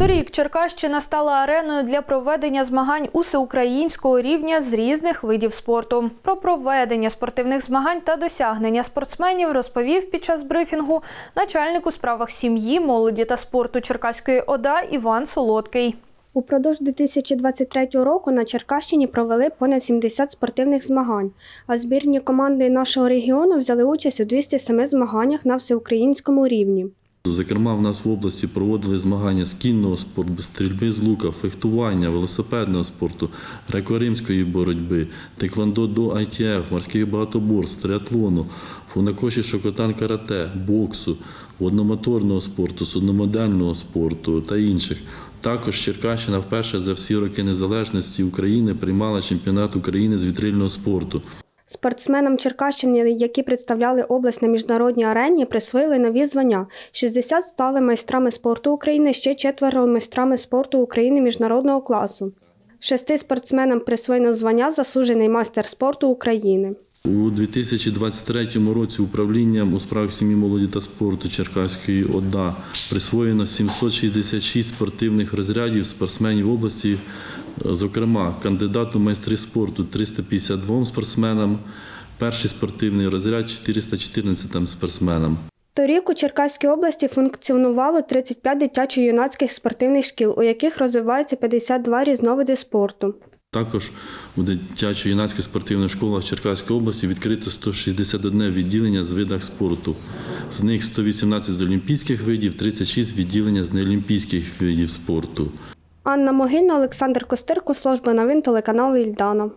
Торік Черкащина стала ареною для проведення змагань усеукраїнського рівня з різних видів спорту. Про проведення спортивних змагань та досягнення спортсменів розповів під час брифінгу начальник у справах сім'ї, молоді та спорту Черкаської ОДА Іван Солодкий. Упродовж 2023 року на Черкащині провели понад 70 спортивних змагань, а збірні команди нашого регіону взяли участь у 207 змаганнях на всеукраїнському рівні. Зокрема, в нас в області проводили змагання з кінного спорту, стрільби з лука, фехтування, велосипедного спорту, греко-римської боротьби, теквондо до ITF, морських багатоборств, триатлону, фунакоші шокотан карате, боксу, водномоторного спорту, судномодельного спорту та інших. Також Черкащина вперше за всі роки незалежності України приймала чемпіонат України з вітрильного спорту. Спортсменам Черкащини, які представляли область на міжнародній арені, присвоїли нові звання. 60 стали майстрами спорту України, ще четверо майстрами спорту України міжнародного класу. Шести спортсменам присвоєно звання Заслужений майстер спорту України. У 2023 році управлінням у справах сім'ї молоді та спорту Черкаської ОДА присвоєно 766 спортивних розрядів спортсменів області, зокрема, кандидату майстри спорту 352 спортсменам, перший спортивний розряд 414 спортсменам. Торік у Черкаській області функціонувало 35 дитячо-юнацьких спортивних шкіл, у яких розвиваються 52 різновиди спорту. Також у дитячо-юнацьких спортивних школах Черкаської області відкрито 161 відділення з видах спорту. З них 118 з олімпійських видів, 36 відділення з неолімпійських видів спорту. Анна Могильна, Олександр Костирко, служба новин телеканалу Ільдана.